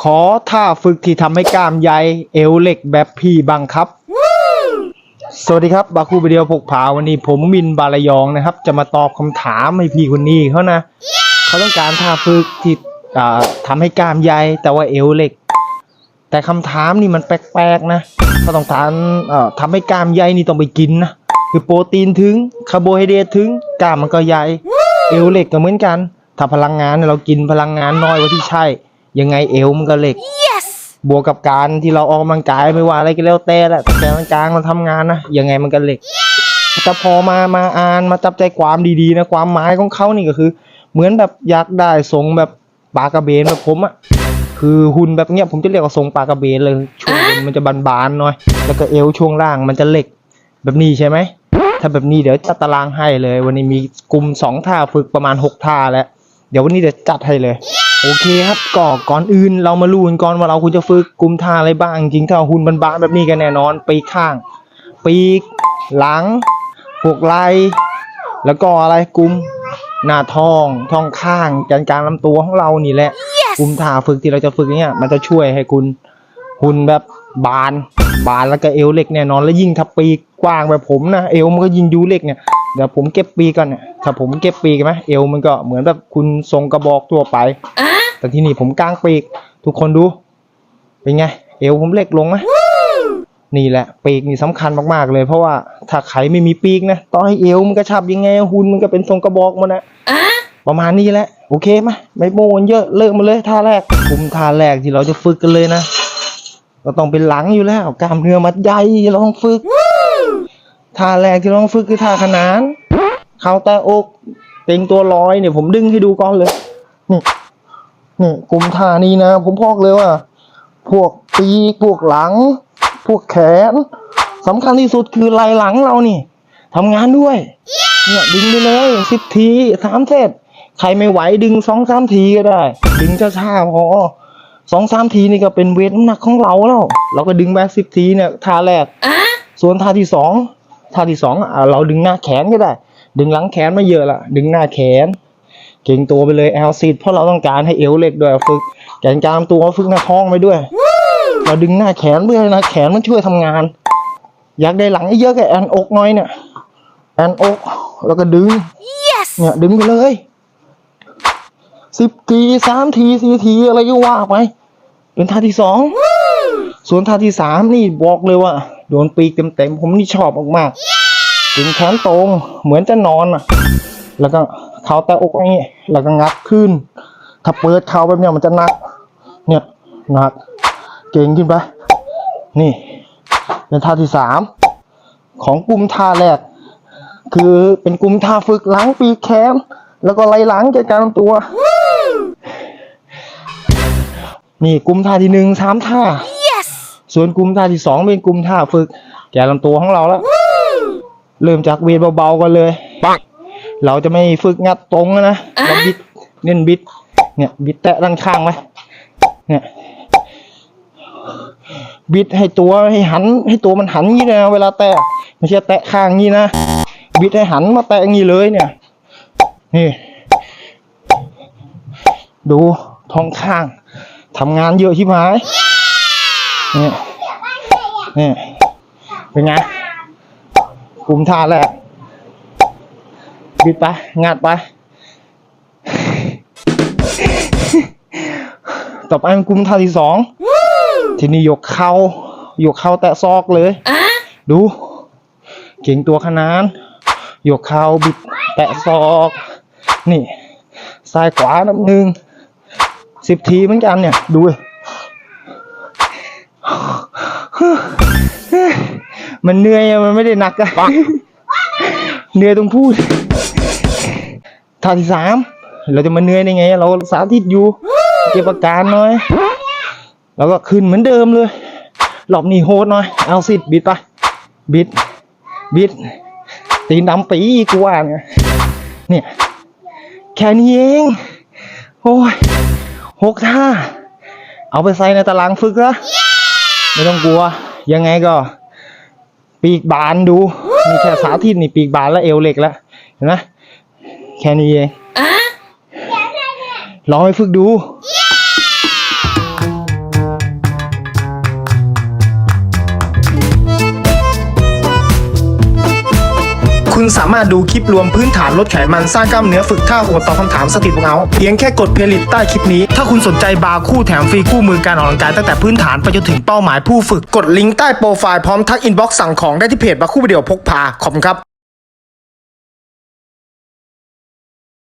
ขอท่าฝึกที่ทำให้กล้ามใหญ่เอวเหล็กแบบพี่บังครับ สวัสดีครับ บาคูวิดีโอพกผาวันนี้ผมมินบาลยองนะครับ จะมาตอบคำถามให้พี่คนนี้เขานะ เขาต้องการท่าฝึกที่ทำให้กล้ามใหญ่แต่ว่าเอวเหล็ก แต่คำถามนี่มันแปลกๆนะเขาต้องการทำให้กล้ามใหญ่นี่ต้องไปกินนะคือโปรตีนถึงคาร์โบไฮเดรตถึงกล้ามมันก็ใหญ่เอวเหล็กก็เหมือนกัน ถ้าพลังงานเรากินพลังงานน้อยกว่าที่ใช่ ยังไงเอวมันก็เหล็กบวกกับการที่เราออกกำลังกายไม่ว่าอะไรก็แล้วแต่แหละแต่กลางเราทำงานนะยังไงมันก็เหล็กแต่พอมามาอ่านมาจับใจความดีๆนะความหมายของเขานี่ก็คือ เหมือนแบบอยากได้ทรงแบบปลากระเบนแบบผมอะคือหุ่นแบบเนี้ยผมจะเรียกว่าทรงปลากระเบนเลยช่วงบนมันจะบานๆหน่อย แล้วก็เอวช่วงล่างมันจะเหล็กแบบนี้ใช่ไหมถ้าแบบนี้เดี๋ยวจัดตารางให้เลย วันนี้มีกลุ่มสองท่าฝึกประมาณหกท่าแล้ว เดี๋ยววันนี้เดี๋ยวจัดให้เลย โอเคครับก็ก่อนอื่นเรามารู้กันก่อนว่าเราควรจะฝึกกลุ่มท่าอะไรบ้าง จริงๆถ้าหุ่นบานๆแบบนี้กันแน่นอนปีกข้าง ปีก หลังพวกไหล่แล้วก็อะไรกลุ่มหน้าท้องท้องข้างกลางกลางลำตัวของเรานี่แหละ กลุ่มท่าฝึกที่เราจะฝึกเนี่ยมันจะช่วยให้คุณหุ่นแบบบาน บานแล้วก็เอวเล็กแน่นอน แล้วยิ่งถ้าปีก กว้างแบบผมนะเอวมันก็ยิงดูเล็กเนี่ยเดี๋ยวผมเก็บปีกก่อนเนี่ยถ้าผมเก็บปีกไหมเอวมันก็เหมือนแบบคุณทรงกระบอกทั่วไป แต่ที่นี่ผมกางปีก ทุกคนดู เป็นไง เอวผมเล็กลงไหมนี่แหละปีกนี่สำคัญมากๆเลย เพราะว่าถ้าใครไม่มีปีกนะต่อให้เอวมันกระชับยังไงหุ่นมันก็เป็นทรงกระบอกมันนะประมาณนี้แหละโอเคไหมไม่โมนเยอะเลิกมาเลยท่าแรกกลุ่มท่าแรกที่เราจะฝึกกันเลยนะก็ต้องเป็นหลังอยู่แล้วกล้ามเนื้อมัดใหญ่เราต้องฝึก ท่าแรกที่เราต้องฝึกคือท่าขนานเข่าแต่อกเต็งตัวลอยเนี่ยผมดึงให้ดูก่อนเลยนี่นี่กลุ่มท่านี้นะ ผมพอกเลยว่า พวกปีกพวกหลัง พวกแขนสำคัญที่สุดคือไหล่หลังเรานี่ทำงานด้วยเนี่ยดึงไปเลยสิบทีสามเซตใครไม่ไหวดึงสองสามทีก็ได้ ดึงช้าๆพอสองสามทีนี่ก็เป็นเวทน้ำหนักของเราแล้ว เราก็ดึงไปสิบทีเนี่ยท่าแรก ส่วนท่าที่สอง ท่าที่สองอะเราดึงหน้าแขนก็ได้ ดึงหลังแขนมาเยอะละดึงหน้าแขน เก่งตัวไปเลยแอลซีดเพราะเราต้องการให้เอวเล็กด้วยฝึกแขนกลางตัวฝึกหน้าท้องไปด้วย เราดึงหน้าแขนเพื่อให้หน้าแขนมันช่วยทำงาน อยากได้หลังเยอะๆก็แอนอกหน่อยเนี่ยแอนอกแล้วก็ดึงเนี่ยดึงไปเลยสิบทีสามทีสี่ทีอะไรก็ว่าไปเป็นท่าที่สอง ส่วนท่าที่สามนี่บอกเลยว่าโดนปีกเต็มๆผมนี่ชอบมากๆถึงแขนตรงเหมือนจะนอนอะ แล้วก็เข่าแต่อกอย่างนี้แล้วก็งัดขึ้น ถ้าเปิดเข่าแบบเนี้ยมันจะหนัก เนี่ยหนัก เก่งขึ้นไปนี่ เป็นท่าที่สามของกลุ่มท่าแรก คือเป็นกลุ่มท่าฝึกหลังปีกแขนแล้วก็ไล่หลังจัดการตัวนี่กลุ่มท่าที่หนึ่งสามท่า ส่วนกลุ่มท่าที่สองเป็นกลุ่มท่าฝึก แกนลำตัวของเราแล้ว เริ่มจากเวทเบาๆกันเลยปังเราจะไม่ฝึกงัดตรงนะเราบิดเน้นบิด เนี่ยบิดแตะด้านข้างไหมเนี่ยบิดให้ตัวให้หันให้ตัวมันหันงี้นะเวลาแตะไม่ใช่แตะข้างงี้นะบิดให้หันมาแตะงี้เลยเนี่ยนี่ดูท้องข้างทำงานเยอะชิบหายเนี่ยเนี่ยเป็นไงกลุ่มท่าแรกบิดไปงัดไป ต่อไปเป็นกลุ่มท่าที่สองทีนี้ยกเข่ายกเข่าแตะซอกเลยดู เก่งตัวขนานยกเข่าบิดแตะซอก นี่ซ้ายขวานับหนึ่งสิบทีเหมือนกันเนี่ย ดูดิ มันเหนื่อยอะมันไม่ได้หนักอะเหนื่อยตรงพูดท่าที่สามเราจะมาเหนื่อยได้ไง เราสาธิตอยู่ เก็บอาการหน่อย แล้วก็ขึ้นเหมือนเดิมเลยหลอบนี่โหดหน่อย เอาสิบิดไปบิด บิด ตีนดำปีกูว่าเนี่ยเนี่ย แค่นี้เอง โอ้ยหกท่า เอาไปใส่ในตารางฝึกละไม่ต้องกลัว ยังไงก็ ปีกบานดูมีแค่สาธิตนี่ปีกบานแล้วเอวเหล็กแล้วเห็นไหมแค่นี้เองลองไปฝึกดู คุณสามารถดูคลิปรวมพื้นฐานลดไขมันสร้างกล้ามเนื้อฝึกท่าหัวตอบคำถามสติปงเอาเพียงแค่กดเพลย์ลิสต์ใต้คลิปนี้ ถ้าคุณสนใจบาร์คู่แถมฟรีคู่มือการออกกำลังกายตั้งแต่พื้นฐานไปจนถึงเป้าหมายผู้ฝึกกดลิงก์ใต้โปรไฟล์พร้อมทักอินบ็อกซ์สั่งของได้ที่เพจบาร์คู่วิดีโอพกพาขอบคุณครับ